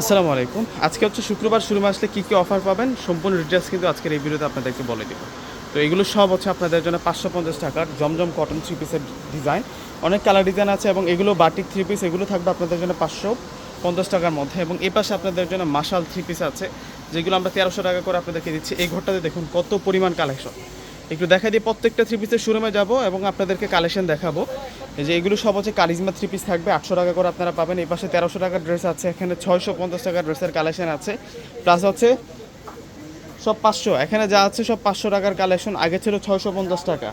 আসসালামু আলাইকুম। আজকে হচ্ছে শুক্রবার, শুরু আসলে কী কী অফার পাবেন? সম্পূর্ণ ডিটেলস কিন্তু আজকের এই ভিডিওতে আপনাদেরকে বলে দেবো। তো এগুলো সব হচ্ছে আপনাদের জন্য পাঁচশো পঞ্চাশ টাকার জমজম কটন থ্রি পিসের ডিজাইন অনেক কালার ডিজাইন আছে এবং এগুলো বাটিক থ্রি পিস এগুলো থাকবে আপনাদের জন্য পাঁচশো পঞ্চাশ টাকার মধ্যে এবং এ পাশে আপনাদের জন্য মাসাল থ্রি পিস আছে, যেগুলো আমরা তেরোশো টাকা করে আপনাদেরকে দিচ্ছি। এই ঘরটাতে দেখুন কত পরিমাণ কালেকশন একটু দেখা দিয়ে প্রত্যেকটা থ্রি পিসের শোরুমে যাব এবং আপনাদেরকে কালেকশন দেখাবো। যে এগুলো সব হচ্ছে কারিজমা থ্রি পিস থাকবে, আটশো টাকা করে আপনারা পাবেন। এই পাশে তেরোশো টাকার ড্রেস আছে, এখানে ছয়শো পঞ্চাশ টাকার ড্রেসের কালেকশন আছে। প্লাস হচ্ছে সব পাঁচশো। এখানে যা আছে সব পাঁচশো টাকার কালেকশন আগে ছিল ছয়শো পঞ্চাশ টাকা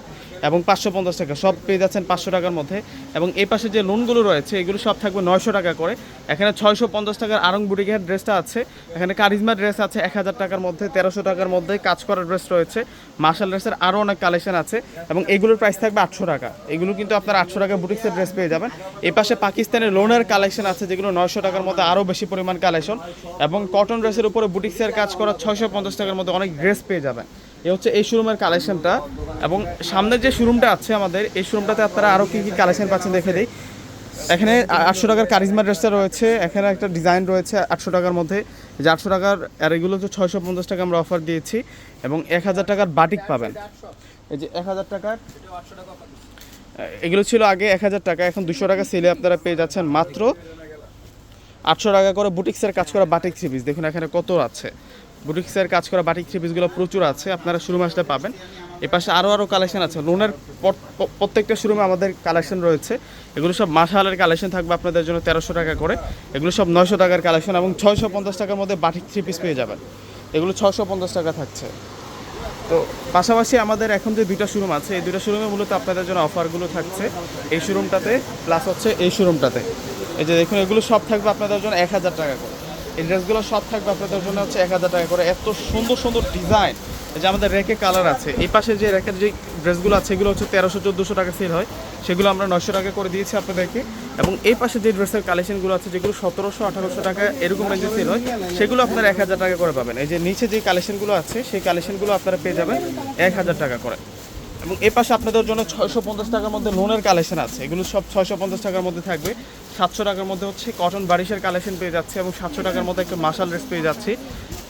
এবং পাঁচশো পঞ্চাশ টাকা। সব পেয়ে যাচ্ছেন পাঁচশো টাকার মধ্যে। এবং এই পাশে যে লোনগুলো রয়েছে, এগুলো সব থাকবে নয়শো টাকা করে। এখানে ছয়শো পঞ্চাশ টাকার আরং বুটিকের ড্রেসটা আছে। এখানে কারিজমা ড্রেস আছে এক হাজার টাকার মধ্যে, তেরোশো টাকার মধ্যে কাজ করা ড্রেস রয়েছে। মার্শাল ড্রেসের আরও অনেক কালেকশন আছে এবং এগুলোর প্রাইস থাকবে আটশো টাকা। এগুলো কিন্তু আপনার আটশো টাকা বুটিক্সের ড্রেস পেয়ে যাবেন। এই পাশে পাকিস্তানের লোনের কালেকশন আছে, যেগুলো নয়শো টাকার মধ্যে আরও বেশি পরিমাণ কালেকশন এবং কটন ড্রেসের উপরে বুটিক্সের কাজ করা ছয়শো পঞ্চাশ টাকার মধ্যে অনেক ড্রেস পেয়ে যাবেন। এ হচ্ছে এই শোরুমের কালেকশনটা এবং সামনের যে শোরুমটা আছে আমাদের, এই শোরুমটাতে আপনারা আরও কী কী কালেকশন পাচ্ছেন দেখে দিই। এখানে আটশো টাকার কারিজমা ড্রেসটা রয়েছে, এখানে একটা ডিজাইন রয়েছে আটশো টাকার মধ্যে। যে আটশো টাকার, আর এগুলো হচ্ছে ছয়শো পঞ্চাশ টাকা আমরা অফার দিয়েছি এবং এক হাজার টাকার বাটিক পাবেন। এই যে এক হাজার টাকার এগুলো ছিল আগে এক হাজার টাকা, এখন দুশো টাকা সেলে আপনারা পেয়ে যাচ্ছেন মাত্র আটশো টাকা করে বুটিক্সের কাজ করা বাটিক পিস দেখুন এখানে কত আছে। বুটিক্সের কাজ করা বাটিক থ্রি পিসগুলো প্রচুর আছে, আপনারা শুরু মাসটা পাবেন। এ পাশে আরও আরও কালেকশন আছে, লোনের প্রত্যেকটা শোরুমে আমাদের কালেকশন রয়েছে। এগুলো সব মাসালের কালেকশন থাকবে আপনাদের জন্য তেরোশো টাকা করে। এগুলো সব নয়শো টাকার কালেকশন এবং ছয়শো পঞ্চাশ টাকার মধ্যে বাটিক থ্রি পিস পেয়ে যাবেন। এগুলো ছশো পঞ্চাশ টাকা থাকছে। তো পাশাপাশি আমাদের এখন যে দুইটা শোরুম আছে, এই দুইটা শোরুমে মূলত আপনাদের জন্য অফারগুলো থাকছে। এই শোরুমটাতে প্লাস হচ্ছে এই শোরুমটাতে এই যে দেখুন, এগুলো সব থাকবে আপনাদের জন্য এক হাজার টাকা করে। এই ড্রেসগুলো সব থাকবে আপনাদের জন্য হচ্ছে এক হাজার টাকা করে। এত সুন্দর সুন্দর ডিজাইন। যে আমাদের র্যাকে কালার আছে। এই পাশে যে র্যাকের যে ড্রেসগুলো আছে, এগুলো হচ্ছে তেরোশো, চোদ্দোশো টাকা সেল হয়। সেগুলো আমরা নয়শো টাকা করে দিয়েছি আপনাদেরকে। এবং এই পাশে যে ড্রেসের কালেকশনগুলো আছে, যেগুলো সতেরোশো, আঠারোশো টাকা এরকম রেঞ্জে সেল হয়, সেগুলো আপনারা এক হাজার টাকা করে পাবেন। এই যে নিচে যে কালেকশনগুলো আছে, সেই কালেকশনগুলো আপনারা পেয়ে যাবেন এক হাজার টাকা করে। এবং এ পাশে আপনাদের জন্য ছয়শো পঞ্চাশ টাকার মধ্যে লোনের কালেকশন আছে। এগুলো সব ছয়শো পঞ্চাশ টাকার মধ্যে থাকবে। সাতশো টাকার মধ্যে হচ্ছে কটন বারিশের কালেকশন পেয়ে যাচ্ছে এবং সাতশো টাকার মধ্যে একটা মার্শাল ড্রেস পেয়ে যাচ্ছে।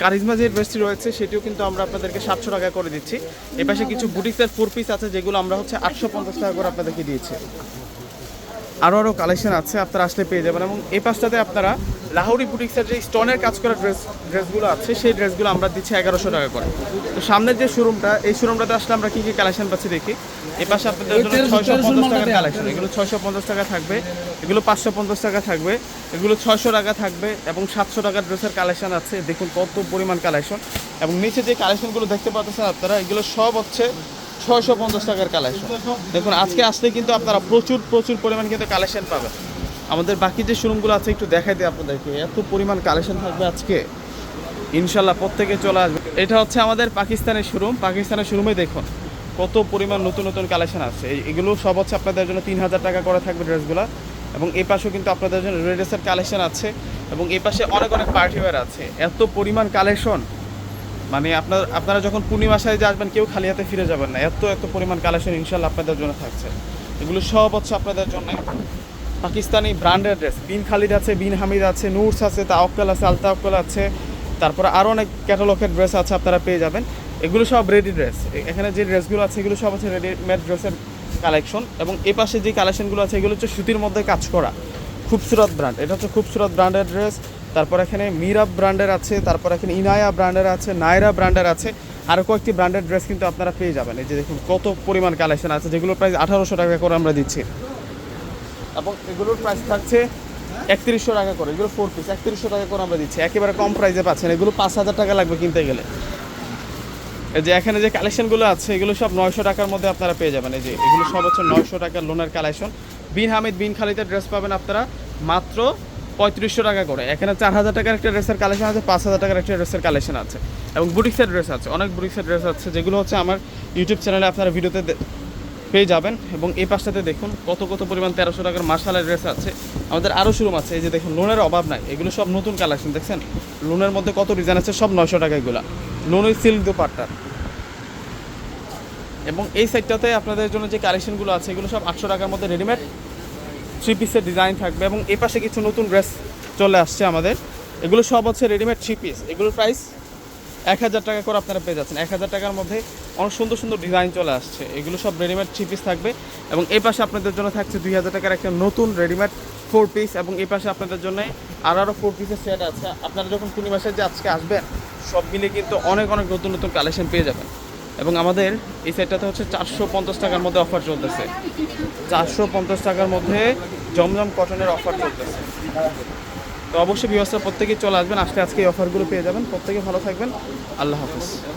কারিজমা যে ড্রেসটি রয়েছে, সেটিও কিন্তু আমরা আপনাদেরকে সাতশো টাকা করে দিচ্ছি। এ পাশে কিছু বুটিক্সের ফোর পিস আছে, যেগুলো আমরা হচ্ছে আটশো পঞ্চাশ টাকা করে আপনাদেরকে দিয়েছি। আরও আরও কালেকশন আছে আপনারা আসলে পেয়ে যাবেন। এবং এই পাশটাতে আপনারা লাহোরি বুটিক্সের যে স্টোনের কাজ করা ড্রেস ড্রেসগুলো আছে সেই ড্রেসগুলো আমরা দিচ্ছি এগারোশো টাকা করে। তো সামনের যে শোরুমটা এই শোরুমটাতে আসলে আমরা কী কী কালেকশন পাচ্ছি দেখি? এই পাশে আপনাদের জন্য ছয়শো পঞ্চাশ টাকার কালেকশন এগুলো ছয়শো পঞ্চাশ টাকা থাকবে এগুলো পাঁচশো পঞ্চাশ টাকা থাকবে এগুলো ছয়শো টাকা থাকবে এবং সাতশো টাকার ড্রেসের কালেকশন আছে। দেখুন কত পরিমাণ কালেকশন এবং নিচে যে কালেকশনগুলো দেখতে পাচ্ছেন আপনারা এগুলো সব হচ্ছে ছয়শো পঞ্চাশ টাকার কালেকশন দেখুন, আজকে আসলে কিন্তু আপনারা প্রচুর প্রচুর পরিমাণ কিন্তু কালেকশন পাবেন। আমাদের বাকি যে শোরুমগুলো আছে, একটু দেখাই দিই আপনাদেরকে। এত পরিমাণ কালেকশন থাকবে আজকে। ইনশাল্লাহ প্রত্যেকে চলে আসবে। এটা হচ্ছে আমাদের পাকিস্তানের শোরুম পাকিস্তানের শোরুমে দেখুন, কত পরিমাণ নতুন নতুন কালেকশন আছে। এগুলো সব হচ্ছে আপনাদের জন্য তিন হাজার টাকা করে থাকবে ড্রেসগুলো এবং এই পাশেও কিন্তু আপনাদের জন্য রেডেসের কালেকশন আছে। এবং এই পাশে অনেক অনেক পার্টি ওয়্যার আছে। এত পরিমাণ কালেকশন মানে আপনার, আপনারা যখন পূর্ণিমাশায় যে আসবেন, কেউ খালি হাতে ফিরে যাবেন না। এত এত পরিমাণ কালেকশন ইনশাল্লাহ আপনাদের জন্য থাকছে। এগুলো সব হচ্ছে আপনাদের জন্য পাকিস্তানি ব্র্যান্ডের ড্রেস বিন খালিদ আছে, বিন হামিদ আছে, নুরস আছে তাওয়াক্কাল আছে আলতা আলতাওয়াক্কাল আছে। তারপরে আরও অনেক ক্যাটালগের ড্রেস আছে আপনারা পেয়ে যাবেন। এগুলো সব রেডি ড্রেস এখানে যে ড্রেসগুলো আছে, এগুলো সব হচ্ছে রেডিমেড ড্রেসের কালেকশন এবং এ পাশে যে কালেকশনগুলো আছে, এগুলো হচ্ছে সুতির মধ্যে কাজ করা। খুবসুরত ব্র্যান্ড এটা হচ্ছে খুবসুরত ব্র্যান্ডের ড্রেস তারপর এখানে মিরাব ব্র্যান্ডের আছে, তারপর এখানে ইনায়া ব্র্যান্ডের আছে নায়রা ব্র্যান্ডের আছে আরও কয়েকটি ব্র্যান্ডের ড্রেস কিন্তু আপনারা পেয়ে যাবেন। এই যে দেখুন, কত পরিমাণ কালেকশন আছে, যেগুলোর প্রাইস আঠারোশো টাকা করে আমরা দিচ্ছি। এবং এগুলোর প্রাইস থাকছে একত্রিশশো টাকা করে, এগুলো ফোর পিস একত্রিশশো টাকা করে আমরা দিচ্ছি। একেবারে কম প্রাইসে পাচ্ছেন, এগুলো পাঁচ হাজার টাকা লাগবে কিনতে গেলে। এই যে এখানে যে কালেকশনগুলো আছে, এগুলো সব নয়শো টাকার মধ্যে আপনারা পেয়ে যাবেন। এই যে এগুলো সব হচ্ছে নয়শো টাকার লোনের কালেকশন। বিন হামিদ বিন খালিদের ড্রেস পাবেন আপনারা মাত্র পঁয়ত্রিশশো টাকা করে। এখানে চার হাজার টাকার একটা ড্রেসের কালেকশন আছে পাঁচ হাজার টাকার একটা ড্রেসের কালেকশন আছে। এবং বুটিক্সের ড্রেস আছে, অনেক বুটিক্সের ড্রেস আছে, যেগুলো হচ্ছে আমার ইউটিউব চ্যানেলে আপনারা ভিডিওতে পেয়ে যাবেন। এবং এই পাশটাতে দেখুন কত কত পরিমাণ তেরোশো টাকার মার্শালের ড্রেস আছে। আমাদের আরও শোরুম আছে, এই যে দেখুন লোনের অভাব নাই। এগুলো সব নতুন কালেকশন দেখছেন? লোনের মধ্যে কত ডিজাইন আছে, সব নয়শো টাকা এগুলো। লোনের সিল্ক দুপাট্টার এবং এই সাইডটাতে আপনাদের জন্য যে কালেকশনগুলো আছে, এগুলো সব আটশো টাকার মধ্যে রেডিমেড থ্রি পিসের ডিজাইন থাকবে এবং এই পাশে কিছু নতুন ড্রেস চলে আসছে আমাদের। এগুলো সব হচ্ছে রেডিমেড থ্রি পিস এগুলোর প্রাইস এক হাজার টাকা করে আপনারা পেয়ে যাচ্ছেন। এক হাজার টাকার মধ্যে অনেক সুন্দর সুন্দর ডিজাইন চলে আসছে। এগুলো সব রেডিমেড থ্রি পিস থাকবে এবং এই পাশে আপনাদের জন্য থাকছে দুই হাজার টাকার একটা নতুন রেডিমেড ফোর পিস এবং এই পাশে আপনাদের জন্য আর আরও ফোর পিসের সেট আছে। আপনারা যখন পূর্ণিমাসের যে আজকে আসবেন, সব মিলে কিন্তু অনেক অনেক নতুন নতুন কালেকশন পেয়ে যাবেন। এবং আমাদের এই সেটটাতে হচ্ছে চারশো পঞ্চাশ টাকার মধ্যে অফার চলতেছে। চারশো পঞ্চাশ টাকার মধ্যে জমজম কটনের অফার চলতেছে। তো অবশ্যই ব্যবস্থা প্রত্যেকেই চলে আসবেন, আসলে আজকে এই অফারগুলো পেয়ে যাবেন। প্রত্যেকে ভালো থাকবেন। আল্লাহ হাফিজ।